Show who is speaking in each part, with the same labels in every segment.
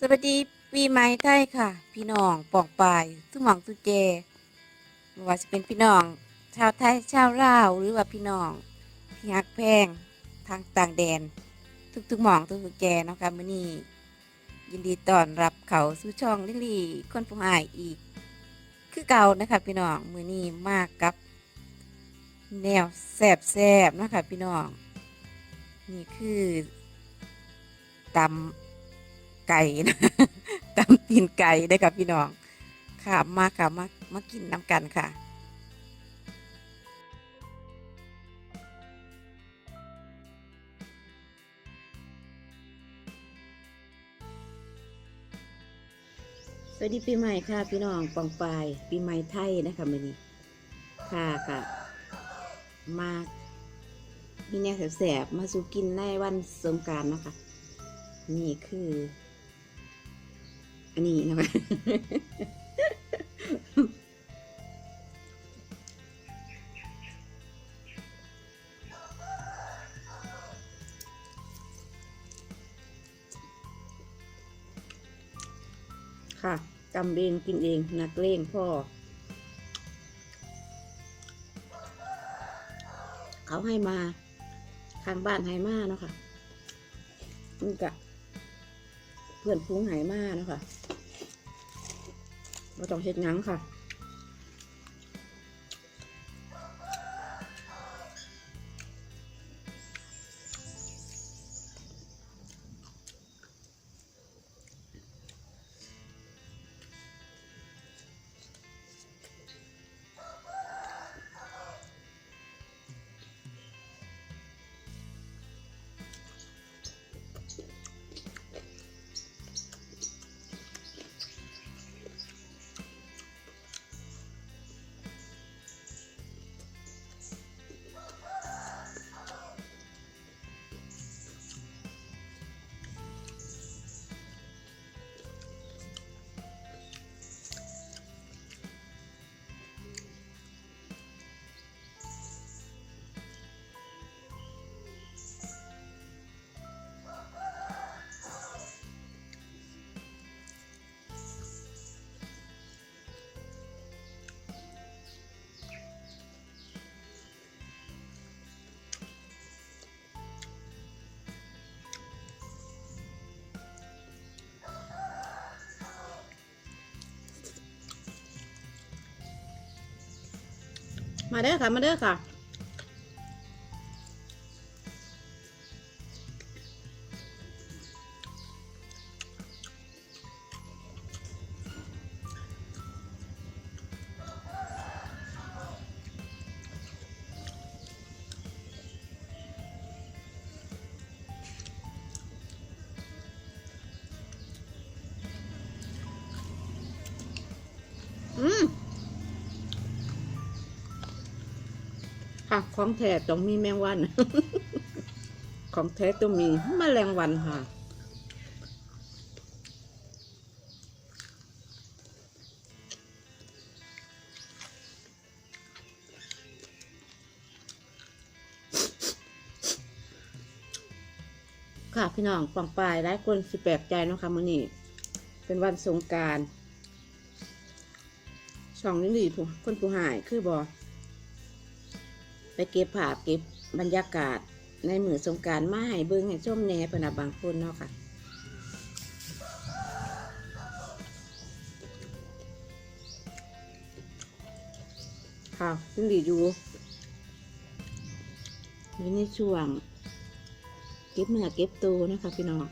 Speaker 1: สวัสดีปีใหม่ไทยค่ะ พี่น้องปองปายทุกหมองทุกเจไม่ว่าจะเป็นพี่น้อง ชาวไทยชาวลาวหรือว่าพี่น้องที่ฮักแพงทางต่างแดน ทุกๆหมองทุกๆแจเนาะคะมื้อนี้ยินดีต้อนรับเขาสู่ช่องลิลี่คนผู้หายอีก คือเก่านะคะพี่น้องมื้อนี้มากกับ แนวแสบๆนะคะพี่น้อง นี่คือตำ ไก่นะตำตีนไก่ได้อกับพี่น้อง ค่ะมาค่ะมามากินน้ำกันค่ะสวัสดีปีใหม่ค่ะพี่น้องปองปายปีใหม่ไทยนะคะมื้อนี้ค่ะค่ะ มามีแนวแสบๆมาสู่กินในวันสงการนะคะ นี่คือ อันนี้นะคะค่ะกำเองกินเองนักเลงพ่อ เขาให้มา ทางบ้านให้มาเนาะค่ะนี่กะ เพื่อนพุ้งไหมากนะค่ะเราต้องเช็ดงั้งค่ะ มาเด้อค่ะ มาเด้อค่ะ ค่ะ ของแท้ต้องมีแมงวัน ของแท้ต้องมีแมลงวันค่ะ ค่ะพี่น้องปังปลายหลายคนสิแปลกใจเนาะค่ะมื้อนี้เป็นวันสงการช่องนี้ดีผู้คนผู้หายคือบอ ไปเก็บภาพเก็บบรรยากาศในมือสงการมาให้เบิ้งให้ชมแหน่พนะบางคนเนาะค่ะ ค่ะซึ่งดีอยู่อยู่ในช่วง เก็บเนื้อเก็บตัวนะคะพี่น้อง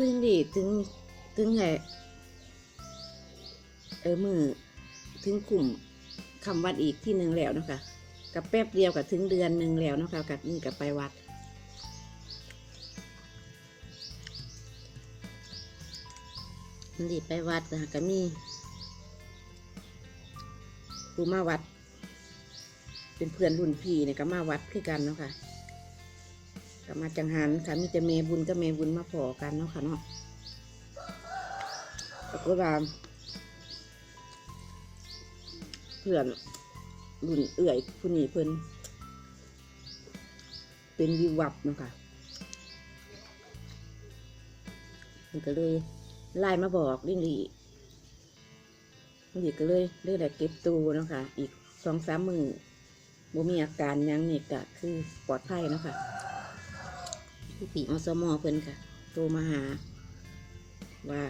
Speaker 1: คือดีถึงถึงไงเออมือถึงกลุ่มคำวัดอีกที่หนึ่งแล้วนะคะกับแป๊บเดียวกับถึงเดือนหนึ่งแล้วนะคะกับนี่กับไปวัดมันดีไปวัดนะคะก็มีผู้มาวัด เป็นเพื่อนรุ่นพี่เนี่ยก็มาวัดคือกันเนาะค่ะ กมาจังหันค่ะมีแต่เมบุญกับเมบุญมาพอกันเนาะค่ะเนาะปรากฏว่าเพื่อนรุ่นเอื่อยผู้นี้เพิ่นเป็นวิวับเนาะคะเพิ่นก็เลยไล่มาบอกลิงลีลิงลีก็เลยเลือกแต่เก็บตัวเนาะคะอีกสองสามมือบ่มีอาการยังนี่ก็คือปลอดภัยเนาะค่ะ พี่ปีอสมอเพิ่นค่ะโทรมาหา ว่า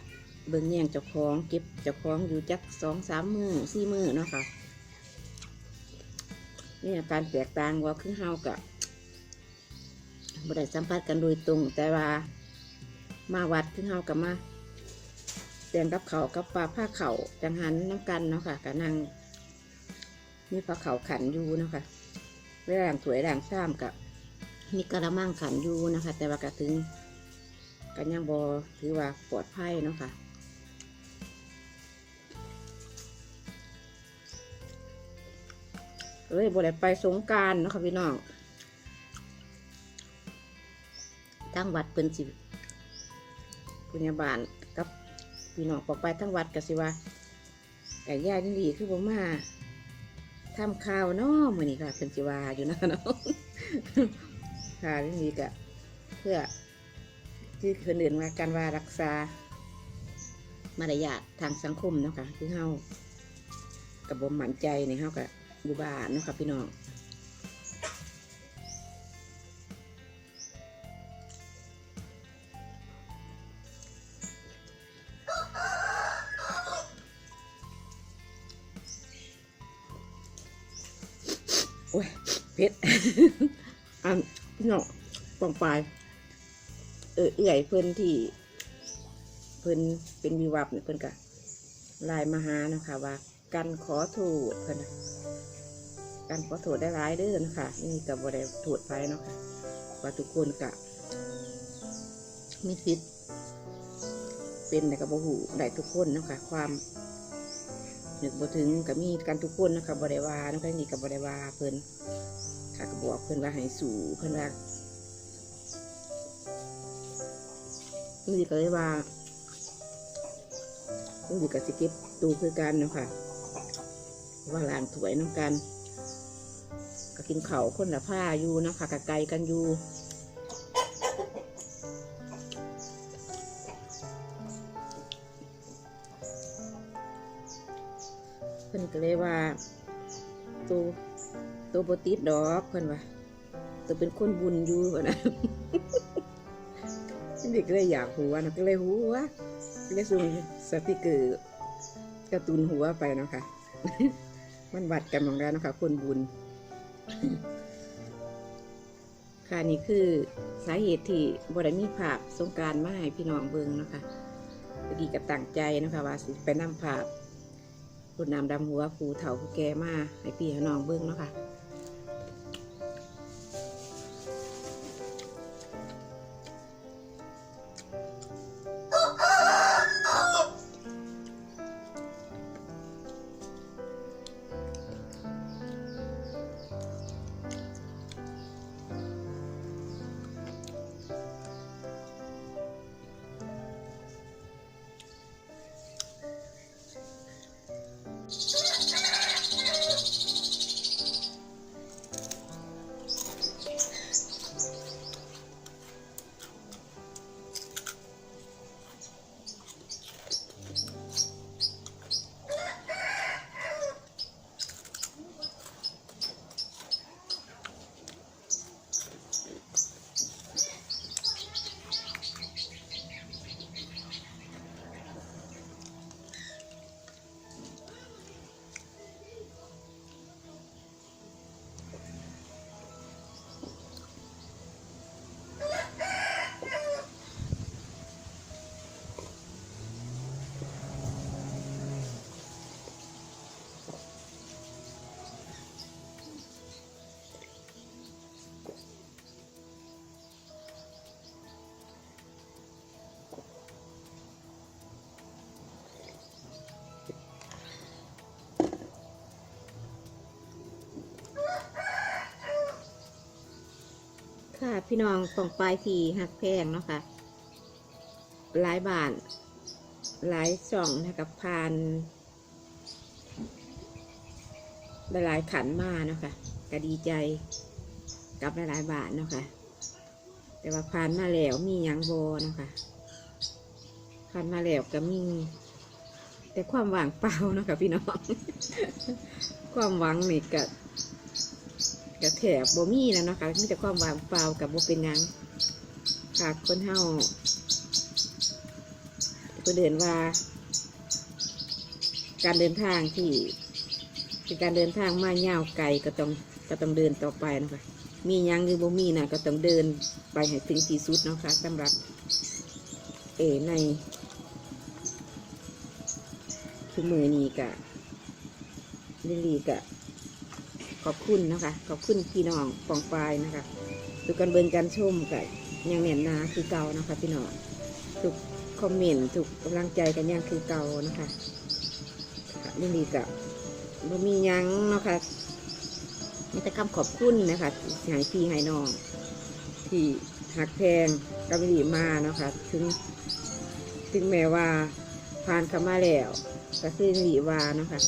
Speaker 1: เบิ่งแย่งเจ้าของเก็บเจ้าของอยู่จักสองสามมือสี่มือเนาะค่ะนี่อาการแตกต่างว่าคือเฮากะบ่ได้สัมผัสกันโดยตรง แต่ว่ามาวัดคือเฮากับมาแต่งกับเขากับปลาผ้าเขาจังหันน้ำกันเนาะค่ะกับนางมีปลาเขาขันอยู่เนาะค่ะเวลาหลังสวยหลังซ้ำกับ มีกระมังขันอยู่นะคะ แต่ว่ากระถึงกันยังบอถือว่าปลอดภัยเนาะค่ะเลยบได้ไปสงการเนาะค่ะพี่น้องทั้งวัดเพิ่นสิปุญญาบาลกับพี่น้องปอกไปทั้งวัดกสิว่าไก่ย่านี่ดีคือบ่มาทำข้าวเนาะมื้อนี้ค่ะเพิ่นสิว่าอยู่นะเนาะ ค่ะนี่ดีกะเพื่อที่คนอื่นว่าการว่ารักษามารยาททางสังคมเนาะค่ะคือเฮากับบมหมั่นใจในเฮากับอยู่บ้านเนาะค่ะพี่น้องโอ้ยเผ็ดอัน พี่น้องปองปลาย เออเอื่อยเพิ่นที่ เพิ่นเป็นวิวับเนี่ยเพิ่นกะลน์มาหานะคะว่ากันขอโทษเพิ่นนะกันขอโทษได้ร้ายเด้อนะคะนี่กับบได้โทษไปเนาะค่ะว่าทุกคนกะมีสิทธิ์เป็นในกับบหูได้ทุกคนเนาะคะความ นึกบ่ถึงกับมีกันทุกคนนะคะบได้ว่าเนาะคะนี่กับบได้ว่าเพิ่นค่ะก็บอกเพิ่นว่าให้สู่เพิ่นว่านี่ก็เลยว่านี่ก็สิเก็บตูคือกันเนาะค่ะว่าลางถวยน้ำกัน ก็กินเขาคนละผ้าอยู่นะค่ะกะไกลกันอยู่ เพิ่นก็เลยว่าตัวตัวบติดดอกเพิ่นว่าตัวเป็นคนบุญอยู่เพิ่นนะเด็กก็เลยอยากหัวนะก็เลยหัวก็เลยส่งสติกเกอร์การ์ตูนหัวไปเนาะค่ะ มันวัดกันของเรานะคะคนบุญ ค่ะนี่คือสาเหตุที่บได้มีภาพสงการมาให้พี่น้องเบิงนะคะพอดีกับตั้งใจนะคะว่าสิไปนำภาพ รดน้ำดำหัวผูเถาผู้แก่มาให้พี่ให้น้องเบิ่งเนาะค่ะ ค่ะ พี่น้องส่งปลายทีหักแพงเนาะค่ะหลายบานหลายช่องนะคะผ่านหลายขันมาเนาะคะก็ดีใจกับหลายบาทเนาะคะแต่ว่าผ่านมาแล้วมียังโบเนาะคะผ่านมาแล้วก็มี แต่ความหวังเปล่าเนาะคะพี่น้อง ความหวังนี่ก็ ก็แถบบ่มีแล้วเนาะคะมีแต่ความวังเปล่ากับบ่เป็นยังค่ะคนเฮาก็เดินว่า การเดินทางที่เป็นการเดินทางมายาวไกลก็ต้องก็ต้องเดินต่อไปนะคะมียังหรือบ่มีนะก็ต้องเดินไปให้ถึงที่สุดเนาะคะสำหรับเอในทุกมือนี้กะลิลลีกะ ขอบคุณนะคะขอบคุณพี่น้องปองปลายนะคะทุกการเบิงการชมกะยังแน่นนาคือเก่านะคะพี่น้องทุกคอมเมนต์ทุกกำลังใจกันยังคือเก่านะคะค่ะลิลลีกะบ่มียังเนาะคะมีแต่คำขอบคุณนะคะที่ให้พี่ให้น้อง ที่หักแพงกับลิลลีมาเนาะคะถึงถึงแม้ว่าผ่านเข้ามาแล้วก็คือหลีวาเนาะคะ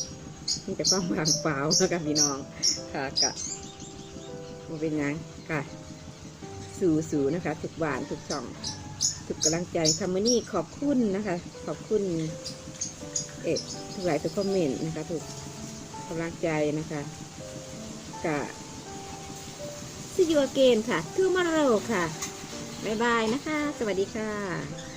Speaker 1: มีแต่ความว่างเปล่านะคะพี่น้องค่ะกะบ่เป็นยังค่ะสู่สู่นะคะทุกบานทุกช่อง ทุกกำลังใจคำนี้ขอบคุณนะคะ ขอบคุณ เอ๊ะทุกหลายทุกคอมเมนต์นะคะทุกกำลังใจนะคะกะ see you again ค่ะ tomorrow ค่ะ บ๊ายบายนะคะ สวัสดีค่ะ